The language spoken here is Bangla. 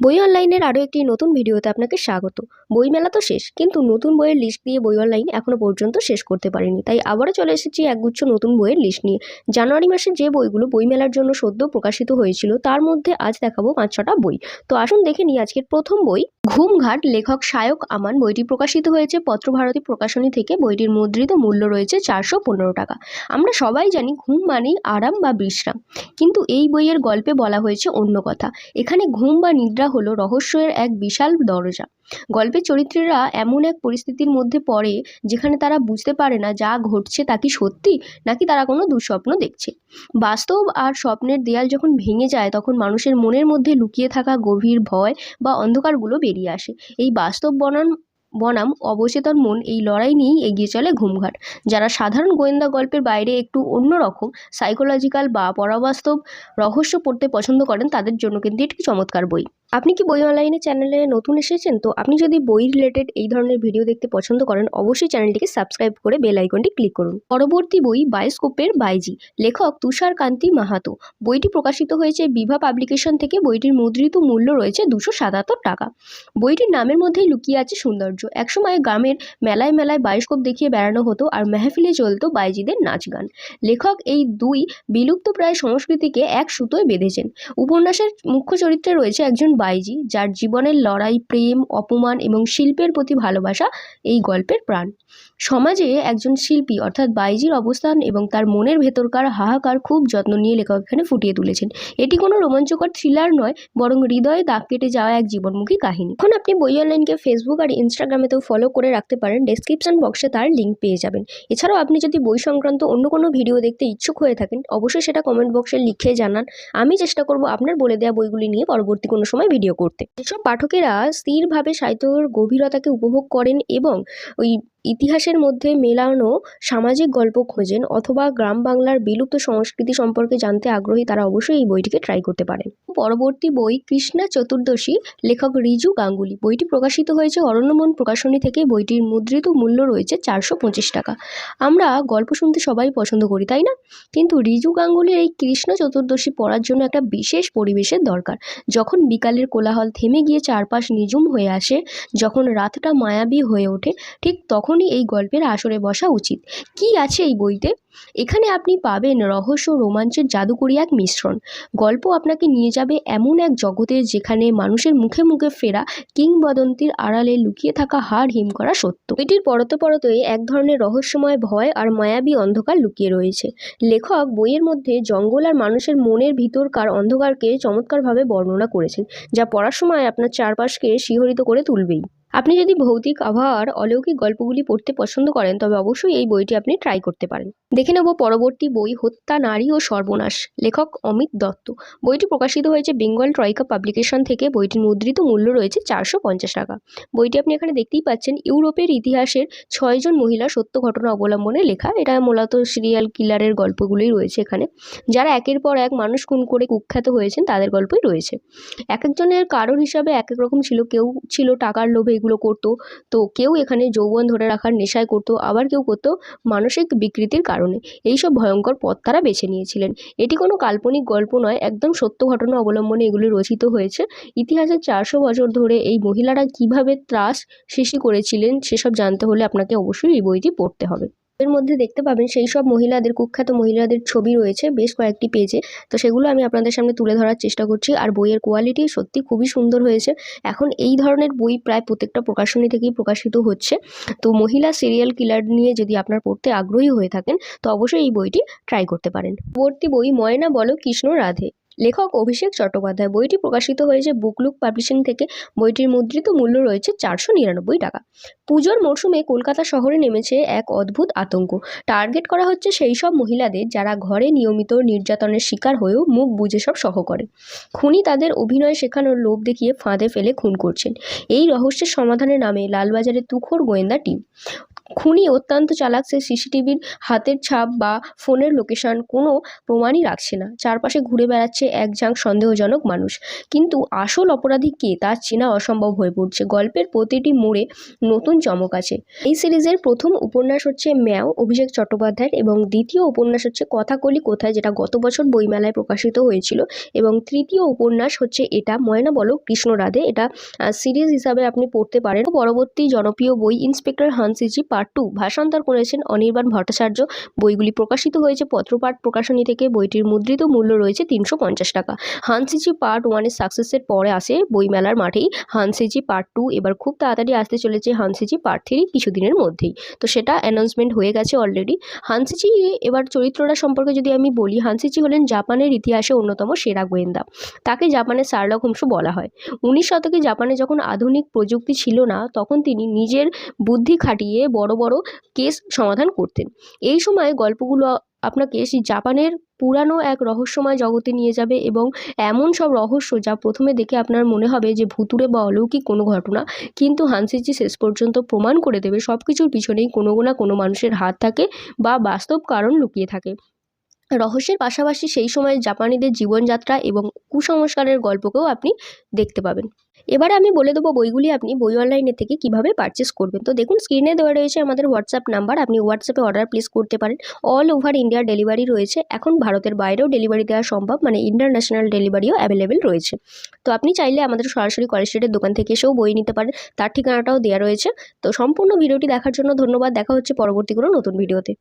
বই অনলাইনের আরও একটি নতুন ভিডিওতে আপনাকে স্বাগত। বইমেলা তো শেষ, কিন্তু নতুন বইয়ের লিস্ট দিয়ে বই অনলাইন এখনও পর্যন্ত শেষ করতে পারেনি। তাই আবারও চলে এসেছি একগুচ্ছ নতুন বইয়ের লিস্ট নিয়ে। জানুয়ারি মাসে যে বইগুলো বইমেলার জন্য সদ্য প্রকাশিত হয়েছিল, তার মধ্যে আজ দেখাবো পাঁচ ছটা বই। তো আসুন দেখে নিই আজকের প্রথম বই, ঘুমঘাট লেখক সায়ক আমান। বইটি প্রকাশিত হয়েছে পত্রভারতী প্রকাশনী থেকে। বইটির মুদ্রিত মূল্য রয়েছে চারশো পনেরো টাকা। আমরা সবাই জানি ঘুম মানেই আরাম বা বিশ্রাম। কিন্তু এই বইয়ের গল্পে বলা হয়েছে অন্য কথা। এখানে ঘুম বা নিদ্রা হলো রহস্যের এক বিশাল দরজা। গল্পের চরিত্রেরা এমন এক পরিস্থিতির মধ্যে পড়ে যেখানে তারা বুঝতে পারে না যা ঘটছে তা কি সত্যি নাকি তারা কোনো দুঃস্বপ্ন দেখছে। বাস্তব আর স্বপ্নের দেয়াল যখন ভেঙে যায় তখন মানুষের মনের মধ্যে লুকিয়ে থাকা গভীর ভয় বা অন্ধকারগুলো বেরিয়ে আসে। এই বাস্তব বনাম বনাম, অবচেতন মন এই লড়াই নিয়েই এগিয়ে চলে ঘুমঘাট, যারা সাধারণ গোয়েন্দা গল্পের বাইরে একটু অন্যরকম সাইকোলজিক্যাল বা পরাবাস্তব রহস্য পড়তে পছন্দ করেন তাদের জন্য কিন্তু এটি চমৎকার বই। আপনি কি বই অনলাইনে চ্যানেলে নতুন এসেছেন? তো আপনি যদি বই রিলেটেড এই ধরনের ভিডিও দেখতে পছন্দ করেন, অবশ্যই চ্যানেলটিকে সাবস্ক্রাইব করে বেল আইকনটি ক্লিক করুন। পরবর্তী বই বায়োস্কোপের বাইজি লেখক তুষার কান্তি মাহাতো। বইটি প্রকাশিত হয়েছে বিভা পাবলিকেশন থেকে। বইটির মুদ্রিত মূল্য রয়েছে দুশো সাতাত্তর টাকা। বইটির নামের মধ্যেই লুকিয়ে আছে সৌন্দর্য। একসময় গ্রামের মেলায় মেলায় বায়োস্কোপ দেখিয়ে বেড়ানো হতো আর মেহফিলে চলতো বাইজিদের নাচ গান। লেখক এই দুই বিলুপ্তপ্রায় সংস্কৃতিকে এক সুতোয় বেঁধেছেন। উপন্যাসের মুখ্য চরিত্রে রয়েছে একজন বাইজি যার জীবনের লড়াই প্রেম অপমান এবং শিল্পের প্রতি ভালোবাসা এই গল্পের প্রাণ। সমাজে একজন শিল্পী অর্থাৎ বাইজির অবস্থান এবং তার মনের ভেতরকার হাহাকার খুব যত্ন নিয়ে লেখক এখানে ফুটিয়ে তুলেছেন। এটি কোনো রোমাঞ্চকর থ্রিলার নয়, বরং হৃদয়ে দাগ কেটে যাওয়া এক জীবনমুখী কাহিনী। এখন আপনি বই অনলাইনকে ফেসবুক আর ইনস্টাগ্রামেতেও ফলো করে রাখতে পারেন ডেসক্রিপশন বক্সে তার লিঙ্ক পেয়ে যাবেন। এছাড়াও আপনি যদি বই সংক্রান্ত অন্য কোনো ভিডিও দেখতে ইচ্ছুক হয়ে থাকেন, অবশ্যই সেটা কমেন্ট বক্সে লিখে জানান। আমি চেষ্টা করব আপনার বলে দেওয়া বইগুলি নিয়ে পরবর্তী কোনো সময় ভিডিও করতে। যেসব পাঠকেরা স্থিরভাবে সাহিত্যর গভীরতাকে উপভোগ করেন এবং ওই ইতিহাসের মধ্যে মেলানো সামাজিক গল্প খোঁজেন অথবা গ্রাম বাংলার বিলুপ্ত সংস্কৃতি সম্পর্কে জানতে আগ্রহী তারা অবশ্যই এই বইটিকে ট্রাই করতে পারেন। পরবর্তী বই কৃষ্ণা চতুর্দশী, লেখক রিজু গাঙ্গুলি। বইটি প্রকাশিত হয়েছে অরণ্যমন প্রকাশনী থেকে। বইটির মুদ্রিত মূল্য রয়েছে চারশো পঁচিশ টাকা। আমরা গল্প শুনতে সবাই পছন্দ করি, তাই না? কিন্তু রিজু গাঙ্গুলির এই কৃষ্ণ চতুর্দশী পড়ার জন্য একটা বিশেষ পরিবেশের দরকার। যখন বিকালের কোলাহল থেমে গিয়ে চারপাশ নিঝুম হয়ে আসে, যখন রাতটা মায়াবী হয়ে ওঠে, ঠিক তখনই এই গল্পের আসরে বসা উচিত। কি আছে এই বইতে? এখানে আপনি পাবেন রহস্য রোমাঞ্চের জাদুকরী এক মিশ্রণ। গল্প আপনাকে নিয়ে যাবে এমন এক জগতে যেখানে মানুষের মুখে মুখে ফেরা কিংবদন্তির আড়ালে লুকিয়ে থাকা হার হিম করা সত্য। এটির পরত পরতই এক ধরনের রহস্যময় ভয় আর মায়াবী অন্ধকার লুকিয়ে রয়েছে। লেখক বইয়ের মধ্যে জঙ্গল আর মানুষের মনের ভিতরকার অন্ধকারকে চমৎকারভাবে বর্ণনা করেছেন, যা পড়ার সময় আপনার চারপাশকে শিহরিত করে তুলবেই। আপনি যদি ভৌতিক আবহাওয়ার অলৌকিক গল্পগুলি পড়তে পছন্দ করেন, তবে অবশ্যই এই বইটি আপনি ট্রাই করতে পারেন। দেখে নেব পরবর্তী বই হত্যা, নারী ও সর্বনাশ, লেখক অমিত দত্ত। বইটি প্রকাশিত হয়েছে বেঙ্গল ট্রয়কা পাবলিকেশন থেকে। বইটির মুদ্রিত মূল্য রয়েছে চারশো পঞ্চাশ টাকা। বইটি আপনি এখানে দেখতেই পাচ্ছেন, ইউরোপের ইতিহাসের ছয়জন মহিলা সত্য ঘটনা অবলম্বনে লেখা। এটা মূলত সিরিয়াল কিলারের গল্পগুলোই রয়েছে এখানে। যারা একের পর এক মানুষ খুন করে কুখ্যাত হয়েছেন, তাদের গল্পই রয়েছে। এক একজনের কারণ হিসাবে এক এক রকম ছিল। কেউ ছিল টাকার লোভে এগুলো করতো। তো কেউ এখানে যৌবন ধরে রাখার নেশায় করতো, আবার কেউ করতো মানসিক বিকৃতির কারণে। এই সব ভয়ঙ্কর পথ তারা বেছে নিয়েছিলেন। এটি কোনো কাল্পনিক গল্প নয়, একদম সত্য ঘটনা অবলম্বনে এগুলি রচিত হয়েছে। ইতিহাসের চারশো বছর ধরে এই মহিলারা কীভাবে ত্রাস সৃষ্টি করেছিলেন, সেসব জানতে হলে আপনাকে অবশ্যই এই বইটি পড়তে হবে। এর মধ্যে দেখতে পাবেন সেই সব মহিলাদের, কুখ্যাত মহিলাদের ছবি রয়েছে বেশ কয়েকটি পেজে তো সেগুলো আমি আপনাদের সামনে তুলে ধরার চেষ্টা করছি। আর বইয়ের কোয়ালিটি সত্যি খুবই সুন্দর হয়েছে। এখন এই ধরনের বই প্রায় প্রত্যেকটা প্রকাশনী থেকেই প্রকাশিত হচ্ছে। তো মহিলা সিরিয়াল কিলার নিয়ে যদি আপনার পড়তে আগ্রহী হয়ে থাকেন, তো অবশ্যই এই বইটি ট্রাই করতে পারেন। পরবর্তী বই ময়না বলো, কৃষ্ণ রাধে। লেখক অভিষেক চট্টোপাধ্যায়। বইটি প্রকাশিত হয়েছে বুকলুক পাবলিশিং থেকে। বইটির মুদ্রিত মূল্য রয়েছে চারশো নিরানব্বই টাকা। পুজোর মরশুমে কলকাতা শহরে নেমেছে এক অদ্ভুত আতঙ্ক। টার্গেট করা হচ্ছে সেই সব মহিলাদের যারা ঘরে নিয়মিত নির্যাতনের শিকার হয়েও মুখ বুঝে সব সহ করে। খুনি তাদের অভিনয় শেখানোর লোভ দেখিয়ে ফাঁদে ফেলে খুন করছেন। এই রহস্যের সমাধানের নামে লালবাজারের তুখোর গোয়েন্দা টিম। খুনি অত্যন্ত চালাক, সে সিসিটিভির হাতের ছাপ বা ফোনের লোকেশন কোনো প্রমাণই রাখছে না। চারপাশে ঘুরে বেড়াচ্ছে এক ঝাঁক সন্দেহজনক মানুষ। কিন্তু আসল অপরাধী কে তা চেনা অসম্ভব হয়ে পড়ছে। গল্পের প্রতিটি মোড়ে নতুন চমক আছে। এই সিরিজের প্রথম উপন্যাস হচ্ছে ম্যাও, অভিষেক চট্টোপাধ্যায়ের এবং দ্বিতীয় উপন্যাস হচ্ছে কথাকলি কোথায়, যেটা গত বছর বইমেলায় প্রকাশিত হয়েছিল। এবং তৃতীয় উপন্যাস হচ্ছে এটা, ময়না বলো, কৃষ্ণ রাধে। এটা সিরিজ হিসাবে আপনি পড়তে পারেন। পরবর্তী জনপ্রিয় বই ইন্সপেক্টর হানসিজি পার্ট টু ভাষান্তর করেছেন অনির্বাণ ভট্টাচার্য। বইগুলি প্রকাশিত হয়েছে পত্রপাঠ প্রকাশনী থেকে। বইটির মুদ্রিত মূল্য রয়েছে তিনশো পঞ্চাশ টাকা। হানসিজি পার্ট ওয়ানের সাকসেসের পরে আসে বইমেলার মাঠেই। হানসিজি পার্ট টু এবার খুব তাড়াতাড়ি আসতে চলেছে হানসিজি পার্ট থ্রি কিছুদিনের মধ্যেই। তো সেটা অ্যানাউন্সমেন্ট হয়ে গেছে অলরেডি হানসিজি এবার চরিত্রটা সম্পর্কে যদি আমি বলি, হানসিজি হলেন জাপানের ইতিহাসে অন্যতম সেরা গোয়েন্দা। তাকে জাপানের শার্লক হোমসও বলা হয়। উনিশ শতকে জাপানে যখন আধুনিক প্রযুক্তি ছিল না, তখন তিনি নিজের বুদ্ধি খাটিয়ে বড় বড় কেস সমাধান করতেন। এই সময় গল্পগুলো আপনাকে সেই জাপানের পুরানো এক রহস্যময় জগতে নিয়ে যাবে এবং এমন সব রহস্য যা প্রথমে দেখে আপনার মনে হবে যে ভুতুড়ে বা অলৌকিক কোনো ঘটনা, কিন্তু হানসিজি শেষ পর্যন্ত প্রমাণ করে দেবে সব কিছুর পিছনেই কোনো না কোনো মানুষের হাত থাকে বা বাস্তব কারণ লুকিয়ে থাকে। রহস্যের পাশাপাশি সেই সময় জাপানিদের জীবনযাত্রা এবং কুসংস্কারের গল্পকেও আপনি দেখতে পাবেন। এবারে আমি বলে দেবো বইগুলি আপনি বই অনলাইনে থেকে কীভাবে পারচেস করবেন। তো দেখুন স্ক্রিনে দেওয়া রয়েছে আমাদের হোয়াটসঅ্যাপ নাম্বার আপনি হোয়াটসঅ্যাপে অর্ডার প্লেস করতে পারেন। অল ওভার ইন্ডিয়া ডেলিভারি রয়েছে। এখন ভারতের বাইরেও ডেলিভারি দেওয়া সম্ভব মানে ইন্টারন্যাশনাল ডেলিভারিও অ্যাভেলেবেল রয়েছে। তো আপনি চাইলে আমাদের সরাসরি কলেজ স্ট্রিটের দোকান থেকে এসেও বই নিতে পারেন। তার ঠিকানাটাও দেওয়া রয়েছে। তো সম্পূর্ণ ভিডিওটি দেখার জন্য ধন্যবাদ। দেখা হচ্ছে পরবর্তী কোনো নতুন ভিডিওতে